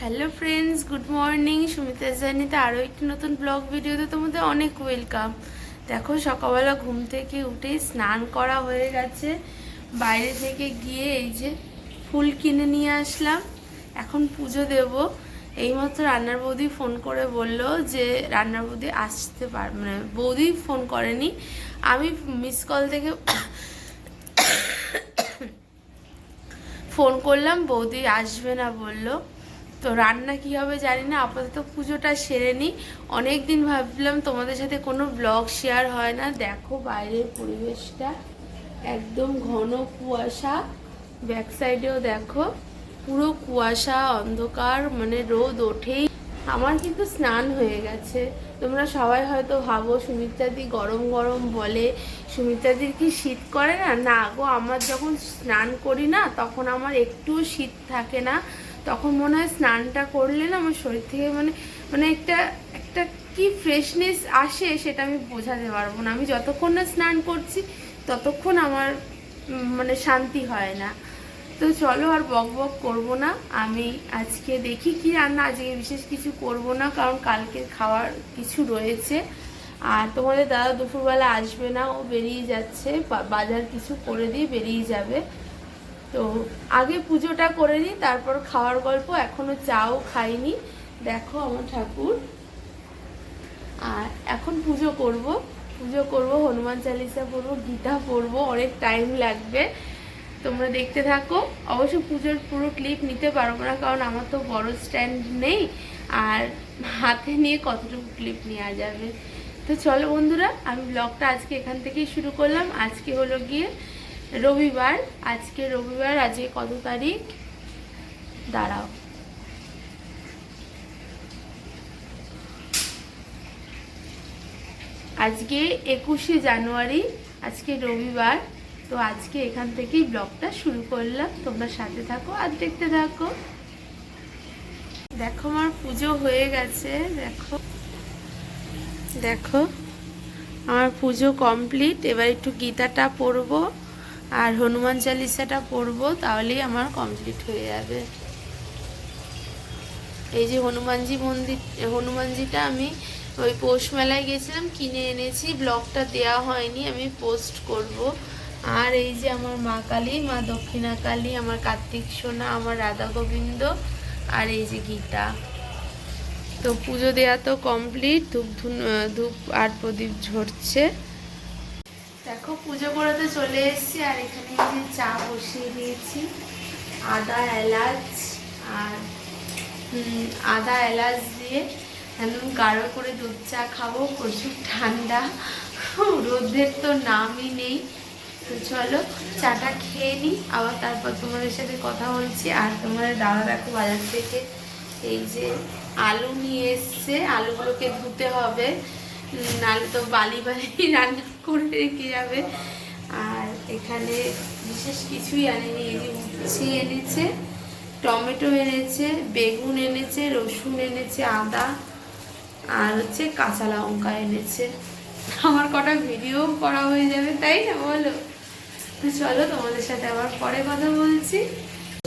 Hello friends, good morning. Sumita জানিতে আরও একটি নতুন ব্লগ ভিডিওতে তোমাদের অনেক ওয়েলকাম। দেখো, সকালবেলা ঘুম থেকে উঠেই স্নান করা হয়ে গেছে। বাইরে থেকে গিয়ে এই যে ফুল কিনে নিয়ে আসলাম। এখন পুজো দেব। এইমাত্র রান্নার বৌদি ফোন করে বলল যে, রান্নার বৌদি আসতে পার মানে বৌদি ফোন করেনি। আমি মিস কল থেকে ফোন করলাম, বৌদি আসবে না বলল। তো রান্না কি হবে জানি না, আপাতত পুজোটা সেরে নিই। অনেক দিন ভাবলাম তোমাদের সাথে কোনো ব্লগ শেয়ার হয় না। দেখো বাইরের পরিবেশটা, একদম ঘন কুয়াশা। ব্যাক সাইডেও দেখো, পুরো কুয়াশা, অন্ধকার মানে রোদ ওঠেই। আমার কিন্তু স্নান হয়ে গেছে। তোমরা সবাই হয়তো ভাবো সুমিত্রাদি গরম গরম বলে। সুমিত্রাদির কি শীত করে না? না গো, আমার যখন স্নান করি না, তখন আমার একটুও শীত থাকে না। তখন মনে হয় স্নানটা করলে না আমার শরীর থেকে মানে মানে একটা একটা কি ফ্রেশনেস আসে সেটা আমি বোঝাতে পারব না। আমি যতক্ষণ না স্নান করছি, ততক্ষণ আমার মানে শান্তি হয় না। তো চলো আর বক বক করব না। আমি আজকে দেখি কি রান্না, আজকে বিশেষ কিছু করব না, কারণ কালকে খাওয়ার কিছু রয়েছে। আর তোমাদের দাদা দুপুরবেলা আসবে না, ও বেরিয়ে যাচ্ছে বাজার কিছু করে দিয়ে বেরিয়ে যাবে। তো আগে পুজোটা করে নিই তারপর খাওয়ার গল্প, এখনও চাও খাইনি। দেখো আমার ঠাকুর। আর এখন পুজো করব পুজো করব, হনুমান চালিসা পড়ব, গীতা পড়ব, অনেক টাইম লাগবে। তোমরা দেখতে থাকো। অবশ্য পুজোর পুরো ক্লিপ নিতে পারব না, কারণ আমার তো বড় স্ট্যান্ড নেই। আর হাতে নিয়ে কতটুকু ক্লিপ নেওয়া যাবে? তো চলো বন্ধুরা, আমি ব্লগটা আজকে এখান থেকেই শুরু করলাম। আজকে হলো গিয়ে রবিবার, আজকে রবিবার, আজকে কত তারিখ? দাঁড়াও। আজকে একুশে জানুয়ারি, আজকে রবিবার, তো আজকে এখান থেকেই ব্লগটা শুরু করলাম। তোমরা সাথে থাকো আর দেখতে থাকো। দেখো আমার পুজো হয়ে গেছে, দেখো। দেখো, আমার পুজো কমপ্লিট। এবার একটু গীতাটা পড়ব। আর হনুমান চালিসাটা পড়ব, তাহলেই আমার কমপ্লিট হয়ে যাবে। এই যে হনুমানজি মন্দির, হনুমানজিটা আমি ওই পৌষ মেলায় গেছিলাম, কিনে এনেছি, ব্লগটা দেওয়া হয়নি, আমি পোস্ট করব। আর এই যে আমার মা কালী, মা দক্ষিণা কালী, আমার কার্তিক সোনা, আমার রাধা গোবিন্দ, আর এই যে গীতা। তো পুজো দেওয়া তো কমপ্লিট ধূপ ধূপ আর প্রদীপ ঝরছে। দেখো, পুজো করাতে চলে এসেছি, আর এখানে যে চা বসিয়ে দিয়েছি। আদা, এলাচ আর আদা, এলাচ দিয়ে একদম গাঢ় করে দুধ চা খাব। প্রচুর ঠান্ডা, রোদের তো নামই নেই। তো চলো, চাটা খেয়ে নিই, আবার তারপর তোমাদের সাথে কথা বলছি। আর তোমাদের দাদা দেখো বাজার থেকে এই যে আলু নিয়ে এসছে। আলুগুলোকে ধুতে হবে। নাহলে তো বালি বালি রান্না করে রেখে যাবে। আর এখানে বিশেষ কিছুই আনেনি, এই যে এনেছে, টমেটো এনেছে, বেগুন এনেছে, রসুন এনেছে, আদা, আর হচ্ছে কাঁচা লঙ্কা এনেছে। আমার কটা ভিডিও করা হয়ে যাবে, তাই না বলো? তো চলো তোমাদের সাথে আবার পরে কথা বলছি।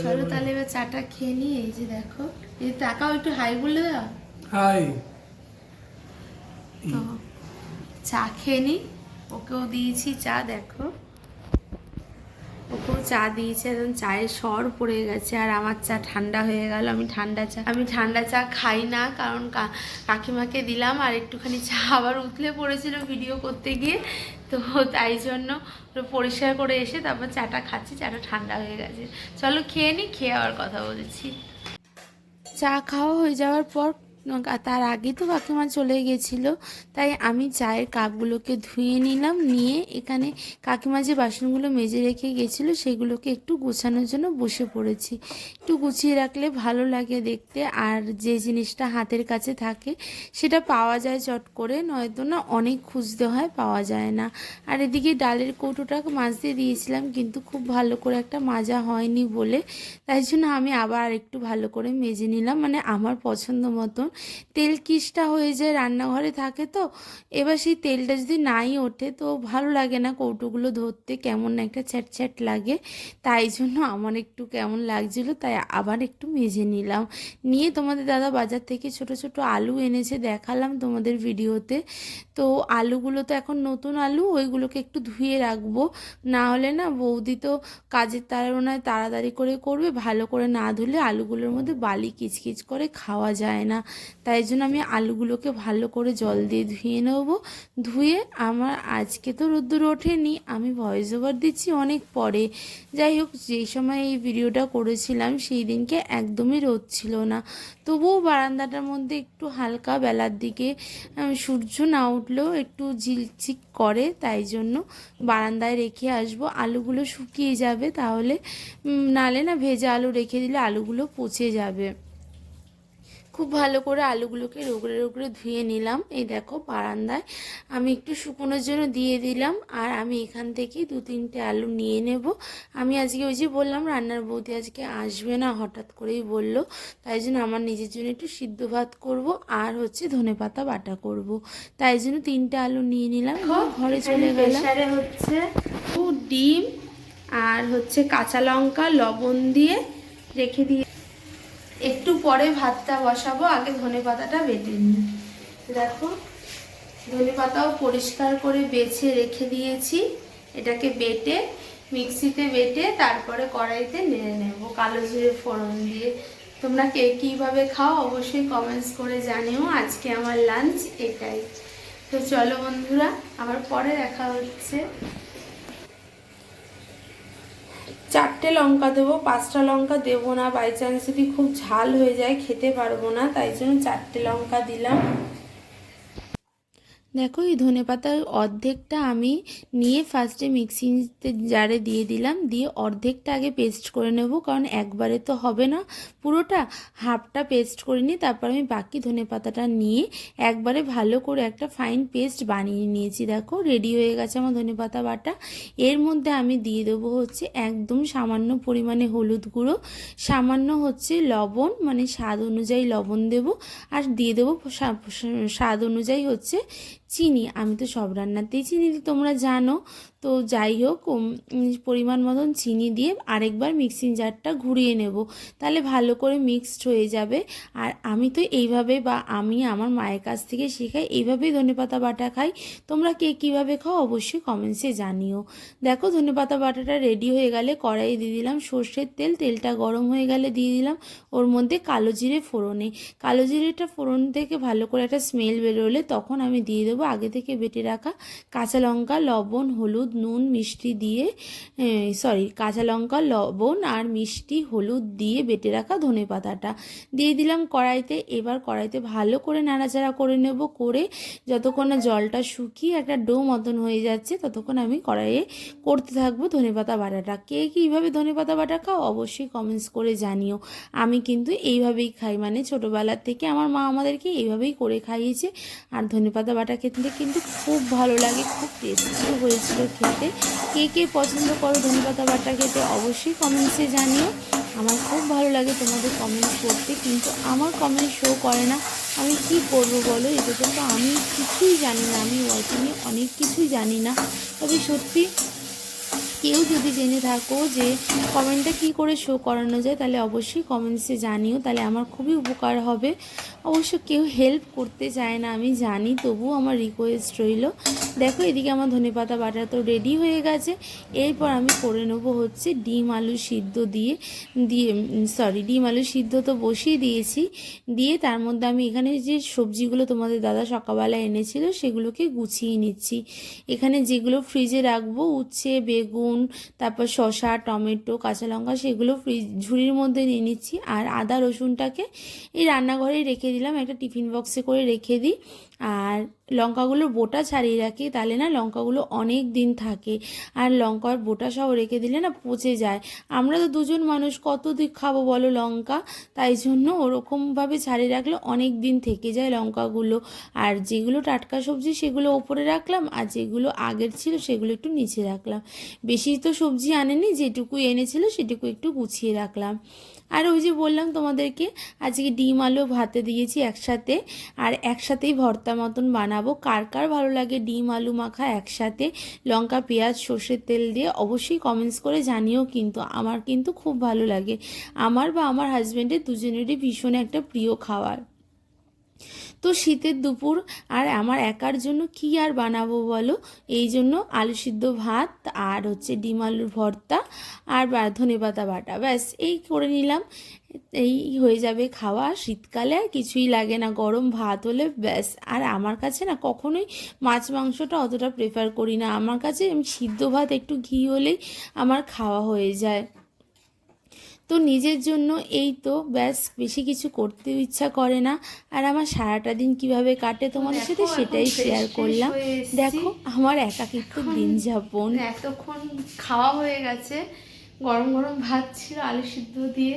চলো তাহলে এবার চাটা খেয়ে নিই, এই যে দেখো। এই টাকাও একটু হাই বলে দাও। হাই তো চা খেয়ে নিই ওকেও দিয়েছি, চা দেখো। ওকেও চা দিয়েছে, একদম চায়ের সর পড়ে গেছে আর আমার চা ঠান্ডা হয়ে গেল। আমি ঠান্ডা চা, আমি ঠান্ডা চা খাই না কারণ কাকিমাকে দিলাম আর একটুখানি চা আবার উতলে পড়েছিল ভিডিও করতে গিয়ে। তো তাই জন্য পরিষ্কার করে এসে তারপর চাটা খাচ্ছি, চাটা ঠান্ডা হয়ে গেছে। চলো খেয়ে নিই খেয়ে আবার কথা বলছি। চা খাওয়া হয়ে যাওয়ার পর তার আগে তো কাকিমা চলে গেছিল, তাই আমি চায়ের কাপগুলোকে ধুয়ে নিলাম, নিয়ে এখানে কাকিমা যে বাসনগুলো মেজে রেখে গেছিল, সেগুলোকে একটু গোছানোর জন্য বসে পড়েছি। একটু গুছিয়ে রাখলে ভালো লাগে দেখতে, আর যে জিনিসটা হাতের কাছে থাকে, সেটা পাওয়া যায় চট করে, নয়তো না অনেক খুঁজতে হয়, পাওয়া যায় না। আর এদিকে ডালের কৌটোটা মাজতে দিয়েছিলাম, কিন্তু খুব ভালো করে একটা মাজা হয়নি বলে, তাই জন্য আমি আবার একটু ভালো করে মেজে নিলাম মানে আমার পছন্দ মতন। তেল কিসটা হয়ে যায় রান্নাঘরে থাকে তো। এবার সেই তেলটা যদি নাই ওঠে তো ভালো লাগে না কৌটোগুলো ধরতে, কেমন একটা ছ্যাট ছ্যাট লাগে। তাই জন্য আমার একটু কেমন লাগছিল তাই আবার একটু মেজে নিলাম। নিয়ে তোমাদের দাদা বাজার থেকে ছোট ছোট আলু এনেছে দেখালাম তোমাদের ভিডিওতে। তো আলুগুলো তো এখন নতুন আলু, ওইগুলোকে একটু ধুয়ে রাখব। না হলে না বৌদি তো কাজের তাড়ানোয় তাড়াতাড়ি করে করবে, ভালো করে না ধুলে আলুগুলোর মধ্যে বালি কিচকিচ করে খাওয়া যায় না। তাই জন্য আমি আলুগুলোকে ভালো করে জল দিয়ে ধুয়ে নেব। ধুয়ে আমার আজকে তো রোদ্দুর ওঠেনি, আমি ভয়েস ওভার দিচ্ছি অনেক পরে। যাই হোক যেই সময় এই ভিডিওটা করেছিলাম সেই দিনকে একদমই রোদ ছিল না। তবুও বারান্দাটার মধ্যে একটু হালকা বেলার দিকে সূর্য না উঠলেও একটু ঝিলচিক করে, তাই জন্য বারান্দায় রেখে আসব। আলুগুলো শুকিয়ে যাবে তাহলে নালে না ভেজা আলু রেখে দিলে আলুগুলো পচে যাবে। খুব ভালো করে আলুগুলোকে রোগড়ে রোগড়ে ধুয়ে নিলাম। এই দেখো বারান্দায় আমি একটু শুকোনোর জন্য দিয়ে দিলাম আর আমি এখান থেকে দু তিনটে আলু নিয়ে নেব। আমি আজকে ওই যে বললাম রান্নার বৌদি আজকে আসবে না হঠাৎ করেই বলল। তাই জন্য আমার নিজের জন্য একটু সিদ্ধ ভাত করব আর হচ্ছে ধনে পাতা বাটা করব। তাই জন্য তিনটে আলু নিয়ে নিলাম। ঘরে চলে গেলাম। হচ্ছে ডিম আর হচ্ছে কাঁচা লঙ্কা লবণ দিয়ে রেখে দিয়ে একটু পরে ভাতটা বসাবো, আগে ধনে পাতাটা বেটে নিই। দেখো, ধনে পাতাও পরিষ্কার করে বেছে রেখে দিয়েছি। এটাকে বেটে, মিক্সিতে বেটে তারপরে কড়াইতে নেড়ে নেব। কালো জিরে ফোড়ন দিয়ে। তোমরা কে কীভাবে খাও অবশ্যই কমেন্টস করে জানিও। আজকে আমার লাঞ্চ এটাই। তো চলো বন্ধুরা, আবার পরে দেখা হচ্ছে। চারটে লঙ্কা দেবো, পাঁচটা লঙ্কা দেবো না। বাই চান্স যদি খুব ঝাল হয়ে যায়, খেতে পারব না, তাই জন্য চারটে লঙ্কা দিলাম। দেখো, এই ধনে পাতার অর্ধেকটা আমি নিয়ে ফার্স্টে মিক্সিতে জারে দিয়ে দিলাম। দিয়ে অর্ধেকটা আগে পেস্ট করে নেব, কারণ একবারে তো হবে না। পুরোটা হাফটা পেস্ট করে নিই তারপর আমি বাকি ধনে পাতাটা নিয়ে একবারে ভালো করে একটা ফাইন পেস্ট বানিয়ে নিয়েছি। দেখো রেডি হয়ে গেছে আমার ধনে পাতা বাটা। এর মধ্যে আমি দিয়ে দেবো হচ্ছে একদম সামান্য পরিমাণে হলুদ গুঁড়ো। সামান্য হচ্ছে লবণ মানে স্বাদ অনুযায়ী লবণ দেব। আর দিয়ে দেবো স্বাদ অনুযায়ী হচ্ছে চিনি আমি তো সব রান্নাতেই চিনি তোমরা জানো। তো যাই হোক পরিমাণ মতন চিনি দিয়ে আরেকবার মিক্সিং জারটা ঘুরিয়ে নেব। তাহলে ভালো করে মিক্সড হয়ে যাবে। আর আমি তো এইভাবে বা আমি আমার মায়ের কাছ থেকে শেখাই, এইভাবেই ধনেপাতা বাটা খাই। তোমরা কে কীভাবে খাও অবশ্যই কমেন্টসে জানিও। দেখো ধনেপাতা বাটাটা রেডি হয়ে গেলে কড়াইয়ে দিয়ে দিলাম সর্ষের তেল, তেলটা গরম হয়ে গেলে দিয়ে দিলাম ওর মধ্যে কালো জিরে ফোড়নে। কালো জিরেটা ফোড়ন থেকে ভালো করে একটা স্মেল বেরোলে তখন আমি দিয়ে দেবো আগে থেকে বেটে রাখা কাঁচা লঙ্কা, লবণ হলুদ নুন, মিষ্টি দিয়ে সরি কাঁচা লঙ্কা, লবণ আর মিষ্টি হলুদ দিয়ে বেটে রাখা ধনে পাতাটা। দিয়ে দিলাম কড়াইতে, এবার কড়াইতে ভালো করে নাড়াচাড়া করে নেব, করে যতক্ষণ না জলটা শুকিয়ে একটা ডো মতন হয়ে যাচ্ছে, ততক্ষণ আমি কড়াইয়ে করতে থাকব ধনেপাতা বাটাটা। কে কীভাবে ধনেপাতা বাটা খাও অবশ্যই কমেন্টস করে জানিও। আমি কিন্তু এইভাবেই খাই মানে ছোটোবেলার থেকে আমার মা আমাদেরকে এইভাবেই করে খাইয়েছে। আর ধনেপাতা বাটা খেতে কিন্তু খুব ভালো লাগে, খুব টেস্টিও হয়েছিল খেতে। কে কে পছন্দ করো ধনেপাতা বাটা খেতে অবশ্যই কমেন্টসে জানিও। আমার খুব ভালো লাগে তোমাদের কমেন্ট করতে, কিন্তু আমার কমেন্ট শো করে না। আমি কি করব বলো? এটা তো আমি কিছুই জানি না। আমি ওয়াইটিংয়ে অনেক কিছুই জানি না। তবে সত্যি কেউ যদি জেনে থাকো যে কমেন্টটা কি করে শো করানো যায়, তাহলে অবশ্যই কমেন্টসে জানিও। তাহলে আমার খুবই উপকার হবে। অবশ্য কেউ হেল্প করতে চায় না, আমি জানি, তবুও আমার রিকোয়েস্ট রইল। দেখো, এদিকে আমার ধনেপাতা বাটা তো রেডি হয়ে গেছে। এরপর আমি করে নেব হচ্ছে ডিম আলু সিদ্ধ দিয়ে দিয়ে সরি ডিম আলু সিদ্ধ তো বসিয়ে দিয়েছি। দিয়ে তার মধ্যে আমি এখানে যে সবজিগুলো তোমাদের দাদা সকালবেলা এনেছিল, সেগুলোকে গুছিয়ে নিচ্ছি। এখানে যেগুলো ফ্রিজে রাখব, উচ্ছে, বেগুন তারপর শসা, টমেটো, কাঁচা লঙ্কা সেগুলো ফ্রিজ ঝুড়ির মধ্যে নিয়ে নিচ্ছি। আর আদা রসুনটাকে এই রান্নাঘরে রেখে দিলাম। একটা টিফিন বক্সে করে রেখে দিই। আর লঙ্কাগুলোর বোটা ছাড়িয়ে রাখি, তাহলে না লঙ্কাগুলো অনেক দিন থাকে। আর লঙ্কার বোটা সহ রেখে দিলে না পচে যায়। আমরা তো দুজন মানুষ, কত দিক খাব বলো লঙ্কা? তাই জন্য ওরকমভাবে ছাড়িয়ে রাখলে অনেক দিন থেকে যায় লঙ্কাগুলো। আর যেগুলো টাটকা সবজি, সেগুলো ওপরে রাখলাম। আর যেগুলো আগের ছিল, সেগুলো একটু নিচে রাখলাম। বেশি তো সবজি আনেনি যেটুকু এনেছিল, সেটুকু একটু গুছিয়ে রাখলাম। আর ওই যে বললাম তোমাদেরকে, আজকে ডিম, আলু, ভাতে দিয়েছি একসাথে। আর একসাথেই ভর্তা মতন বানাবো। কার কার ভালো লাগে ডিম, আলু, মাখা একসাথে? লঙ্কা, পেঁয়াজ, সর্ষের তেল দিয়ে অবশ্যই কমেন্টস করে জানিও কিন্তু, আমার কিন্তু খুব ভালো লাগে। আমার বা আমার হাজব্যান্ডের দুজনেরই ভীষণ একটা প্রিয় খাবার। শীতের দুপুর, আর আমার একার জন্য কি আর বানাবো বলো? এই জন্য আলু সিদ্ধ ভাত আর হচ্ছে ডিম আলুর ভর্তা আর ধনে পাতা বাটা। ব্যাস, এই করে নিলাম। এই হয়ে যাবে খাওয়া। শীতকালে আর কিছুই লাগে না, গরম ভাত হলে ব্যাস। আর আমার কাছে না কখনোই মাছ মাংসটা অতটা প্রেফার করি না। আমার কাছে সিদ্ধ ভাত একটু ঘি হলেই আমার খাওয়া হয়ে যায়। তো নিজের জন্য এই তো ব্যাস বেশি কিছু করতে ইচ্ছা করে না। আর আমার সারাটা দিন কীভাবে কাটে তোমাদের সাথে সেটাই শেয়ার করলাম। দেখো আমার একাকিত্ব দিন যাপন। এতক্ষণ খাওয়া হয়ে গেছে। গরম গরম ভাত ছিল আলু সিদ্ধ দিয়ে।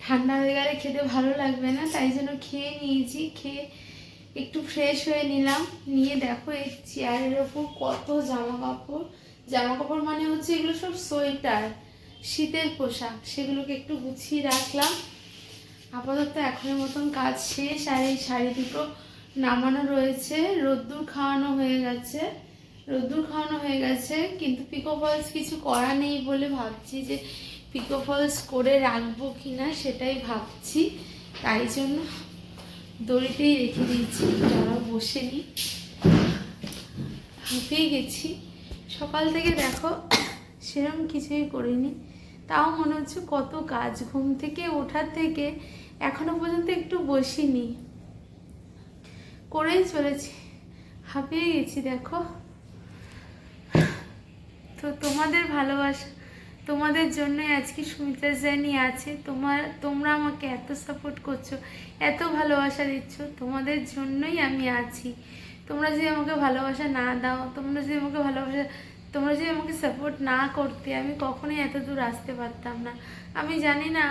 ঠান্ডা হয়ে গেলে খেতে ভালো লাগবে না তাই জন্য খেয়ে নিয়েছি। খেয়ে একটু ফ্রেশ হয়ে নিলাম। নিয়ে দেখো এই চেয়ারের ওপর কত জামা কাপড় জামা কাপড় মানে হচ্ছে এগুলো সব সোয়েটার। শীতের পোশাক, সেগুলোকে একটু গুছিয়ে রাখলাম। আপাতত এখনের মতন কাজ শেষ, আর এই শাড়ি দুটো নামানো রয়েছে। রোদ্দুর খাওয়ানো হয়ে গেছে। রোদ্দুর খাওয়ানো হয়ে গেছে, কিন্তু পিকো ফলস কিছু করা নেই বলে ভাবছি যে পিকো ফলস করে রাখব কি না সেটাই ভাবছি। তাই জন্য দড়িতেই রেখে দিয়েছি তারা বসে নি হাঁপিয়ে গেছি। সকাল থেকে দেখো সেরকম কিছুই করিনি। তাও মনে হচ্ছে কত কাজ, ঘুম থেকে ওঠার থেকে এখনও পর্যন্ত একটু বসিনি। করেই চলেছি। হাঁপিয়ে গেছি, দেখো। তো তোমাদের ভালোবাসা, তোমাদের জন্যই আজকে সুমিতা জার্নি আছে। তোমার, তোমরা আমাকে এত সাপোর্ট করছ, এত ভালোবাসা দিচ্ছ, তোমাদের জন্যই আমি আছি। তোমরা যদি আমাকে ভালোবাসা না দাও, তোমরা যদি আমাকে ভালোবাসা তোমরা যদি আমাকে সাপোর্ট না করতে, আমি কখনোই এত দূর আসতে পারতাম না। আমি জানি না,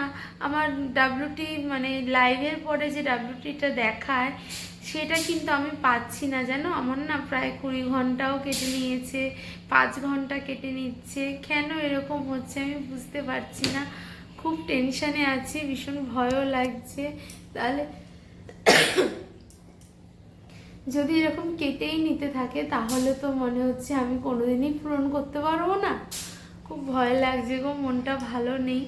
আমার ডাব্লিউটি মানে লাইভের পরে যে ডাব্লিউটিটা দেখায়, সেটা কিন্তু আমি পাচ্ছি না, জানো? আমার না প্রায় কুড়ি ঘন্টাও কেটে নিয়েছে, পাঁচ ঘণ্টা কেটে নিচ্ছে। কেন এরকম হচ্ছে আমি বুঝতে পারছি না। খুব টেনশানে আছি, ভীষণ ভয়ও লাগছে। তাহলে যদি এরকম কেটেই নিতে থাকে, তাহলে তো মনে হচ্ছে আমি কোনোদিনই পূরণ করতে পারব না। খুব ভয় লাগছে গো, মনটা ভালো নেই।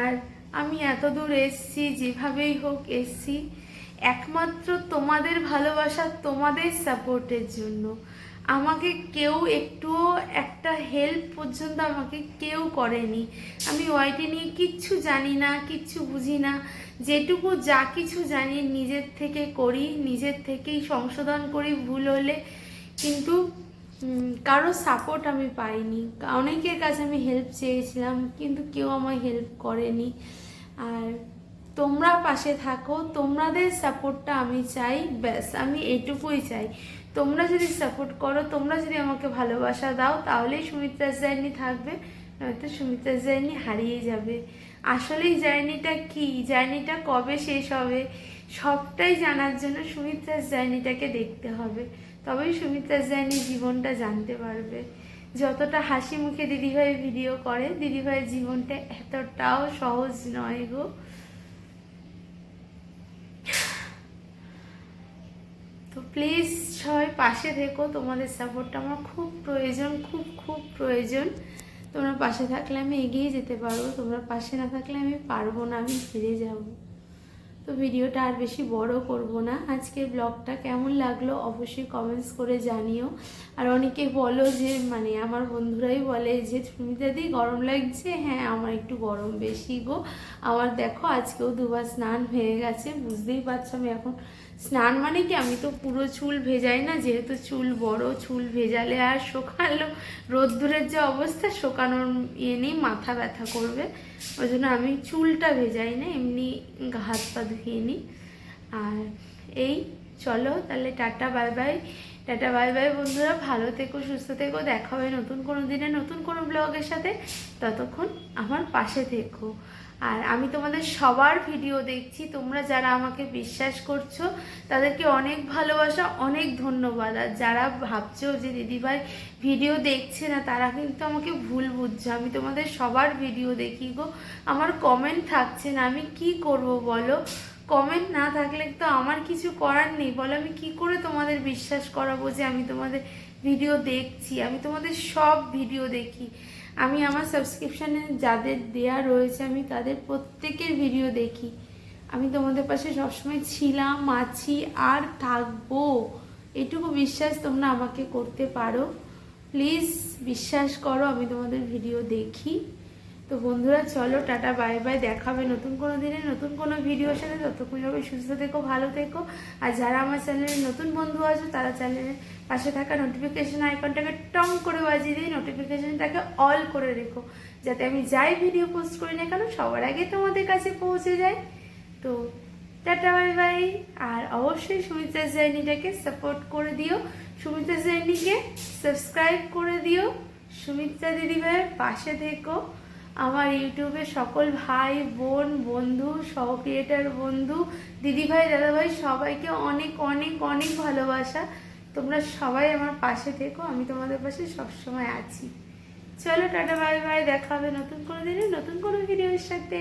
আর আমি এত দূর এসছি, যেভাবেই হোক এসছি, একমাত্র তোমাদের ভালোবাসা তোমাদের সাপোর্টের জন্য। আমাকে কেউ একটুও একটা হেল্প পর্যন্ত আমাকে কেউ করেনি। আমি ওয়াইটি নিয়ে কিচ্ছু জানি না, কিচ্ছু বুঝি না। যেটুকু যা কিছু জানি নিজের থেকে করি, নিজের থেকেই সংশোধন করি ভুল হলে। কিন্তু কারও সাপোর্ট আমি পাইনি। অনেকের কাছে আমি হেল্প চেয়েছিলাম, কিন্তু কেউ আমায় হেল্প করেনি। আর তোমরা পাশে থাকো, তোমাদের সাপোর্টটা আমি চাই, ব্যাস, আমি এটুকুই চাই। তোমরা যদি সাপোর্ট করো, তোমরা যদি আমাকে ভালোবাসা দাও, তাহলেই সুমিত্রার জার্নি থাকবে, নয়তো সুমিত্রার জার্নি হারিয়ে যাবে। আসলেই জার্নিটা কি? জার্নিটা কবে শেষ হবে? সবটাই জানার জন্য সুমিত্রার জার্নিটাকে দেখতে হবে। তবেই সুমিত্রার জার্নি জীবনটা জানতে পারবে। যতটা হাসি মুখে দিদিভাই ভিডিও করে, দিদিভাইয়ের জীবনটা এতটাও সহজ নয় গো। তো প্লিজ সবাই পাশে থেকো, তোমাদের সাপোর্টটা আমার খুব প্রয়োজন, খুব খুব প্রয়োজন। তোমরা পাশে থাকলে আমি এগিয়ে যেতে পারব, তোমরা পাশে না থাকলে আমি পারব না, আমি ফিরে যাব। তো ভিডিওটা আর বেশি বড় করব না। আজকের ব্লগটা কেমন লাগল অবশ্যই কমেন্টস করে জানিও। আর অনেকে বলো যে মানে আমার বন্ধুরাই বলে যে সুমিতাদি গরম লাগছে? হ্যাঁ আমার একটু গরম বেশি গো। আমার দেখো, আজকেও দুবার স্নান হয়ে গেছে, বুঝতেই পারছ আমি এখন। স্নান মানে কি? আমি তো পুরো চুল ভেজাই না, যেহেতু চুল বড়, চুল ভেজালে আর শোকালো। রোদ্দুরের যে অবস্থা, শোকানোর ইয়ে নেই, মাথা ব্যথা করবে। ওই জন্য আমি চুলটা ভেজাই না, এমনি হাত পা ধুয়ে নিই। আর এই, চলো তাহলে tata, bye bye. Tata, bye bye বন্ধুরা, ভালো থেকো, সুস্থ থেকো, দেখা হবে নতুন কোনো দিনে, নতুন কোনো ব্লগের সাথে। ততক্ষণ আমার পাশে থেকো। আর আমি তোমাদের সবার ভিডিও দেখছি, তোমরা যারা আমাকে বিশ্বাস করছ, তাদেরকে অনেক ভালোবাসা, অনেক ধন্যবাদ। আর যারা ভাবছ যে দিদিভাই ভিডিও দেখছে না, তারা কিন্তু আমাকে ভুল বুঝছ। আমি তোমাদের সবার ভিডিও দেখি গো। আমার কমেন্ট থাকছে না, আমি কি করব বলো? কমেন্ট না থাকলে তো আমার কিছু করার নেই। বলো, আমি কি করে তোমাদের বিশ্বাস করাবো যে আমি তোমাদের ভিডিও দেখছি? আমি তোমাদের সব ভিডিও দেখি। আমি আমার সাবস্ক্রিপশানে যাদের দেয়া রয়েছে, আমি তাদের প্রত্যেকের ভিডিও দেখি। আমি তোমাদের পাশে সবসময় ছিলাম, আছি, আর থাকব। এটুকু বিশ্বাস তোমরা আমাকে করতে পারো। প্লিজ বিশ্বাস করো, আমি তোমাদের ভিডিও দেখি। তো বন্ধুরা, চলো, টাটা, বাই বাই দেখাবে নতুন কোনো দিনে, নতুন কোনো ভিডিওর সাথে। ততক্ষণ সবাই সুস্থ থেকো, ভালো থেকো। আর যারা আমার চ্যানেলে নতুন বন্ধু আছো, তারা চ্যানেলের পাশে থাকা নোটিফিকেশান আইকনটাকে টং করে বাজিয়ে দিয়ে নোটিফিকেশানটাকে অল করে রেখো, যাতে আমি যাই ভিডিও পোস্ট করি না কেন, সবার আগে তোমাদের কাছে পৌঁছে যায়। তো টাটা, বাই বাই। আর অবশ্যই সুমিত্রা জার্নিটাকে সাপোর্ট করে দিও। সুমিত্রা জার্নিকে সাবস্ক্রাইব করে দিও। সুমিত্রা দিদিভাইয়ের পাশে থেকো। আমার ইউটিউবে সকল ভাই, বোন, বন্ধু, সহ ক্রিয়েটার বন্ধু দিদিভাই দাদাভাই সবাইকে অনেক অনেক অনেক ভালোবাসা। তোমরা সবাই আমার পাশে থেকো, আমি তোমাদের পাশে সবসময় আছি। চলো টাটা ভাই ভাই দেখা হবে নতুন কোনো দিনে, নতুন কোনো ভিডিওর সাথে।